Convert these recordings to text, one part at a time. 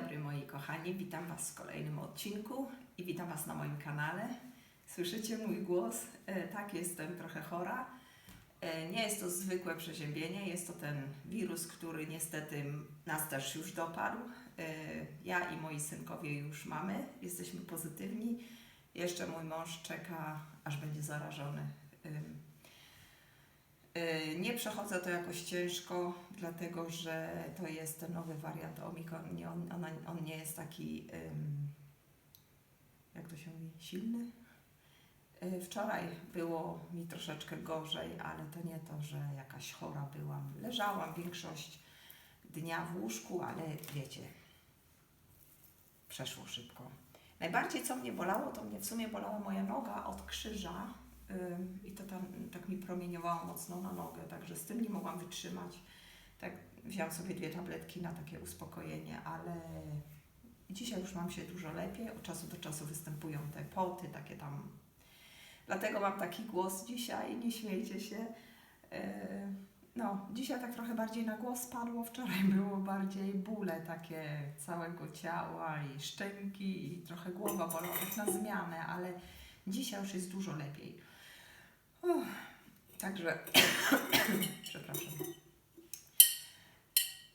dobry moi kochani, witam Was w kolejnym odcinku i witam Was na moim kanale. Słyszycie mój głos? E, tak, jestem trochę chora. E, nie jest to zwykłe przeziębienie, jest to ten wirus, który niestety nas też już dopadł. E, ja i moi synkowie już mamy, jesteśmy pozytywni. Jeszcze mój mąż czeka, aż będzie zarażony. Y, Nie przechodzę to jakoś ciężko, dlatego że to jest ten nowy wariant Omikron. Nie, on, ona, on nie jest taki, jak to się mówi, silny. Y, Wczoraj było mi troszeczkę gorzej, ale to nie to, że jakaś chora byłam. Leżałam większość dnia w łóżku, ale wiecie, przeszło szybko. Najbardziej co mnie bolało, to mnie w sumie bolała moja noga od krzyża, i to tam tak mi promieniowało mocno na nogę, także z tym nie mogłam wytrzymać. Tak wziąłam sobie dwie tabletki na takie uspokojenie, ale dzisiaj już mam się dużo lepiej. Od czasu do czasu występują te poty, takie tam. Dlatego mam taki głos dzisiaj, nie śmiejcie się. Yy, No, dzisiaj tak trochę bardziej na głos padło, wczoraj było bardziej bóle takie całego ciała i szczęki i trochę głowa bolała tak na zmianę, ale dzisiaj już jest dużo lepiej. Uff, także, przepraszam.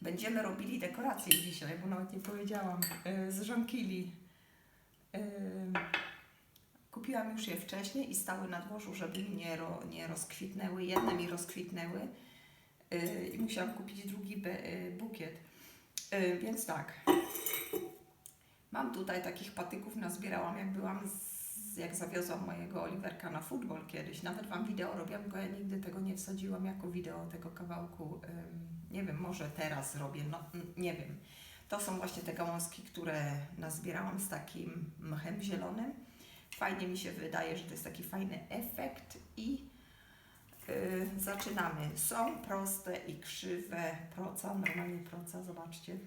Będziemy robili dekoracje dzisiaj, bo nawet nie powiedziałam, yy, z żonkili. Yy, kupiłam już je wcześniej i stały na dworzu, żeby mi nie, ro, nie rozkwitnęły. Jedne mi rozkwitnęły yy, i musiałam kupić drugi bukiet. Więc tak, mam tutaj takich patyków, nazbierałam jak byłam z jak zawiozłam mojego Oliverka na futbol kiedyś, nawet Wam wideo robiłam, bo ja nigdy tego nie wsadziłam jako wideo tego kawałku. Nie wiem, może teraz robię, no nie wiem. To są właśnie te gałązki, które nazbierałam z takim mchem zielonym. Fajnie mi się wydaje, że to jest taki fajny efekt i yy, zaczynamy. Są proste i krzywe proca, normalnie proca, zobaczcie.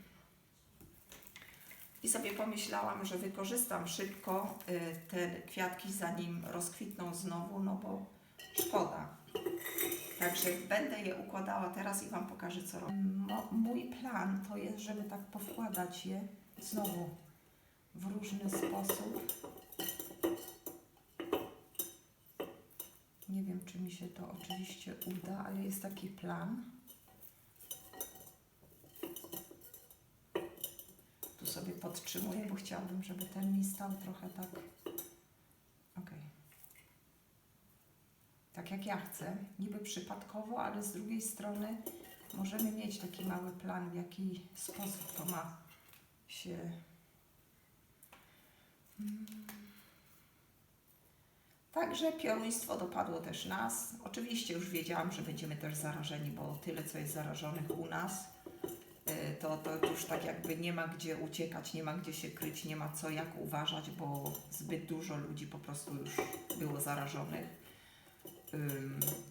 I sobie pomyślałam, że wykorzystam szybko y, te kwiatki, zanim rozkwitną znowu, no bo szkoda. Także będę je układała teraz i Wam pokażę, co robię. Mój plan to jest, żeby tak powkładać je znowu w różny sposób. Nie wiem, czy mi się to oczywiście uda, ale jest taki plan. Tu sobie podtrzymuję, bo chciałabym, żeby ten mi stał trochę tak. Ok. Tak jak ja chcę, niby przypadkowo, ale z drugiej strony możemy mieć taki mały plan, w jaki sposób to ma się. Także pioruństwo dopadło też nas. Oczywiście już wiedziałam, że będziemy też zarażeni, bo tyle co jest zarażonych u nas to, to już tak jakby nie ma gdzie uciekać, nie ma gdzie się kryć, nie ma co jak uważać, bo zbyt dużo ludzi po prostu już było zarażonych.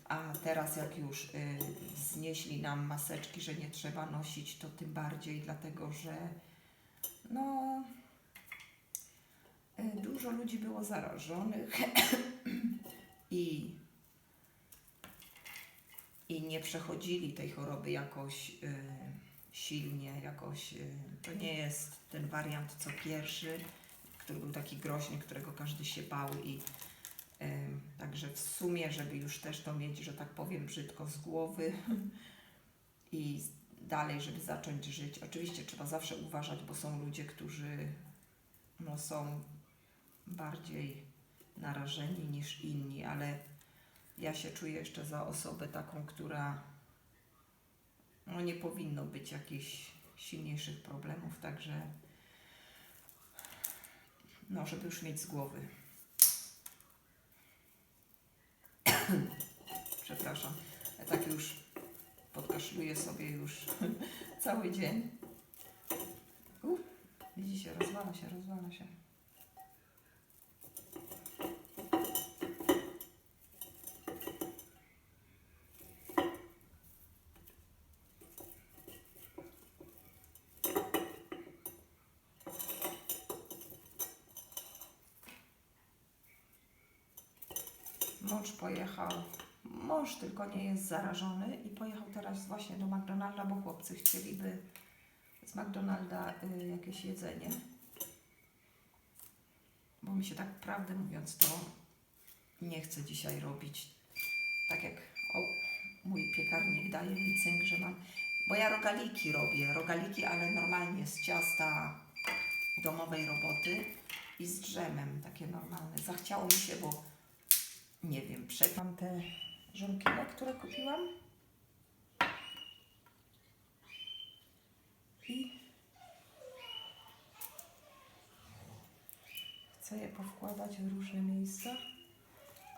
A teraz jak już y, znieśli nam maseczki, że nie trzeba nosić, to tym bardziej dlatego, że no y, dużo ludzi było zarażonych i i nie przechodzili tej choroby jakoś silnie jakoś. y, To nie jest ten wariant co pierwszy, który był taki groźny, którego każdy się bał i y, także w sumie, żeby już też to mieć, że tak powiem, brzydko z głowy i dalej, żeby zacząć żyć. Oczywiście trzeba zawsze uważać, bo są ludzie, którzy no, są bardziej narażeni niż inni, ale ja się czuję jeszcze za osobę taką, która no nie powinno być jakichś silniejszych problemów, także no, żeby już mieć z głowy. Przepraszam, ja tak już podkaszluję sobie już cały dzień. Widzicie, rozwala się, rozwala się. Mąż pojechał, mąż tylko nie jest zarażony i pojechał teraz właśnie do McDonalda, bo chłopcy chcieliby z McDonalda y, jakieś jedzenie. Bo mi się tak prawdę mówiąc to nie chcę dzisiaj robić. Tak jak o, mój piekarnik daje mi cynk, że mam. Bo ja rogaliki robię. Rogaliki, ale normalnie z ciasta domowej roboty i z drzemem. Takie normalne. Zachciało mi się, bo nie wiem, przekłam te żonkile, które kupiłam. I chcę je powkładać w różne miejsca.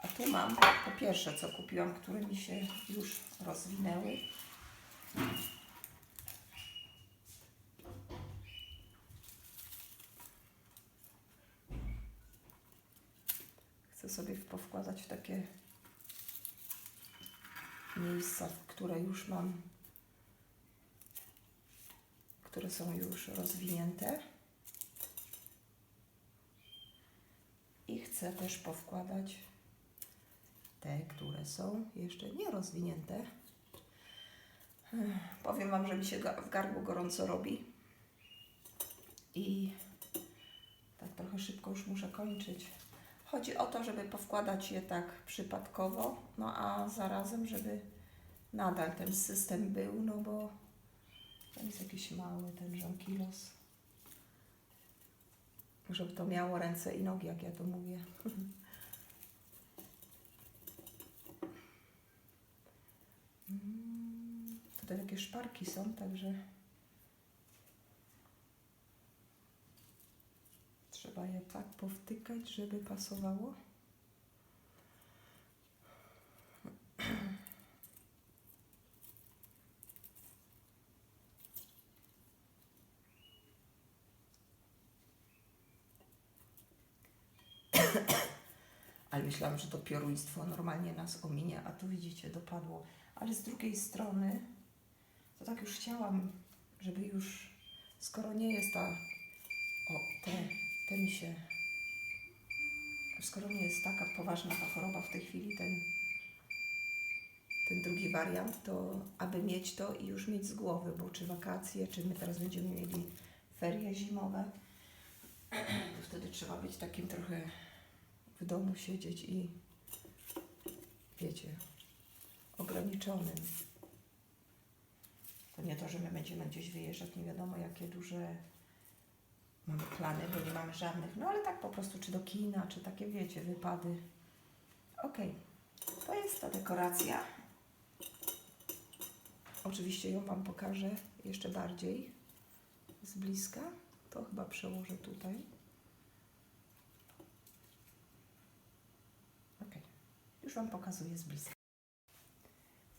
A tu mam po pierwsze, co kupiłam, które mi się już rozwinęły. Chcę sobie powkładać w takie miejsca, które już mam, które są już rozwinięte. I chcę też powkładać te, które są jeszcze nierozwinięte. Powiem Wam, że mi się w gardło gorąco robi. I tak trochę szybko już muszę kończyć. Chodzi o to, żeby powkładać je tak przypadkowo, no a zarazem, żeby nadal ten system był, no bo ten jest jakiś mały, ten żonkilos. Żeby to miało ręce i nogi, jak ja to mówię. Mm, Tutaj takie szparki są, także trzeba je tak powtykać, żeby pasowało. Ale myślałam, że to pioruństwo normalnie nas ominie, a tu widzicie, dopadło. Ale z drugiej strony, to tak już chciałam, żeby już, skoro nie jest ta, o, te, te mi się, skoro nie jest taka poważna ta choroba w tej chwili, ten, ten drugi wariant, to aby mieć to i już mieć z głowy, bo czy wakacje, czy my teraz będziemy mieli ferie zimowe, to wtedy trzeba być takim trochę w domu siedzieć i wiecie, ograniczonym. To nie to, że my będziemy gdzieś wyjeżdżać, nie wiadomo jakie duże mamy plany, bo nie mamy żadnych. No ale tak po prostu, czy do kina, czy takie wiecie, wypady. Okej, to jest ta dekoracja. Oczywiście ją Wam pokażę jeszcze bardziej z bliska. To chyba przełożę tutaj. Ok, już Wam pokazuję z bliska.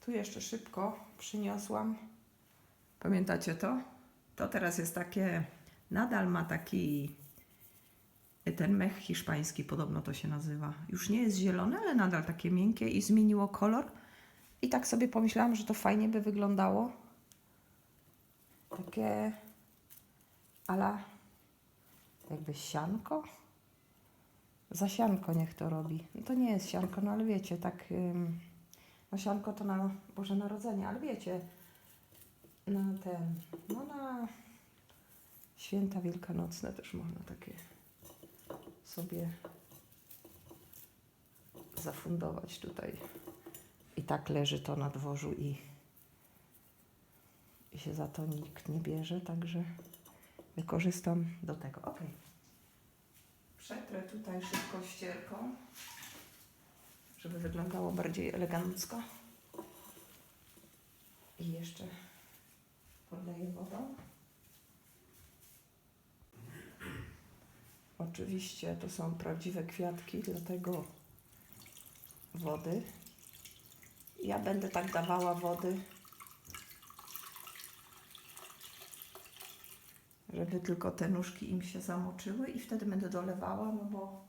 Tu jeszcze szybko przyniosłam. Pamiętacie to? To teraz jest takie, nadal ma taki, ten mech hiszpański, podobno to się nazywa. Już nie jest zielone, ale nadal takie miękkie i zmieniło kolor. I tak sobie pomyślałam, że to fajnie by wyglądało. Takie ala jakby sianko. Za sianko niech to robi. No to nie jest sianko, no ale wiecie, tak. Ym, no sianko to na Boże Narodzenie, ale wiecie, na ten, no na święta wielkanocne też można takie sobie zafundować tutaj. I tak leży to na dworzu i, i się za to nikt nie bierze, także wykorzystam do tego. Ok. Przetrę tutaj szybko ścierką, żeby wyglądało bardziej elegancko. I jeszcze podleję wodą. Oczywiście to są prawdziwe kwiatki, dlatego wody. Ja będę tak dawała wody, żeby tylko te nóżki im się zamoczyły i wtedy będę dolewała, no bo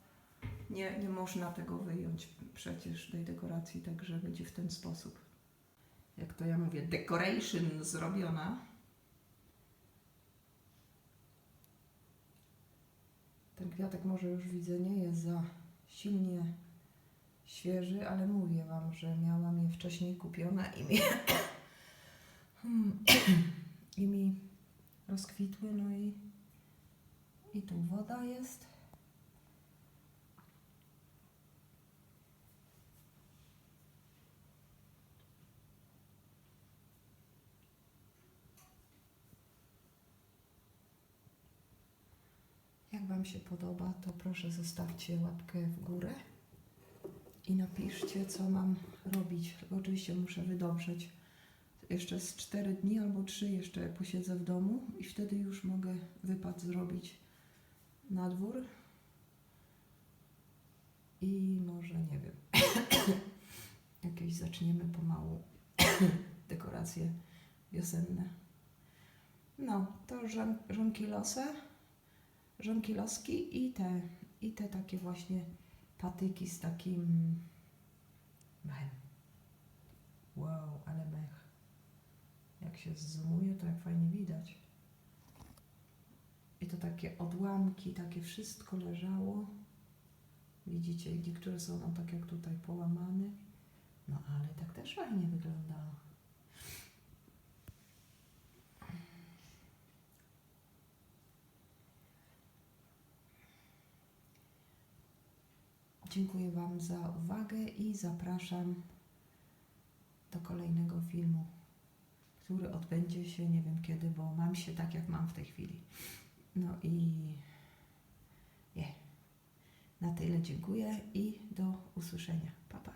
nie, nie można tego wyjąć przecież tej dekoracji, także będzie w ten sposób. Jak to ja mówię, decoration zrobiona. Ten kwiatek może już widzę nie jest za silnie świeży, ale mówię Wam, że miałam je wcześniej kupione i mi, i mi rozkwitły, no i, i tu woda jest. Jak Się podoba, to proszę zostawcie łapkę w górę i napiszcie, co mam robić. Oczywiście muszę wydobrzeć jeszcze z 4 dni albo 3 jeszcze posiedzę w domu i wtedy już mogę wypad zrobić na dwór. I może, nie wiem, jakieś zaczniemy pomału dekoracje wiosenne. No, to żon, żonki losy, żonki loski i te, i te takie właśnie patyki z takim mechem. Wow, ale mech. Jak się zoomuje, to jak fajnie widać. I to takie odłamki, takie wszystko leżało. Widzicie, niektóre są tak jak tutaj połamane. No ale tak też fajnie wyglądało. Dziękuję Wam za uwagę i zapraszam do kolejnego filmu, który odbędzie się nie wiem kiedy, bo mam się tak jak mam w tej chwili. No i je. Yeah. Na tyle dziękuję i do usłyszenia. Pa, pa.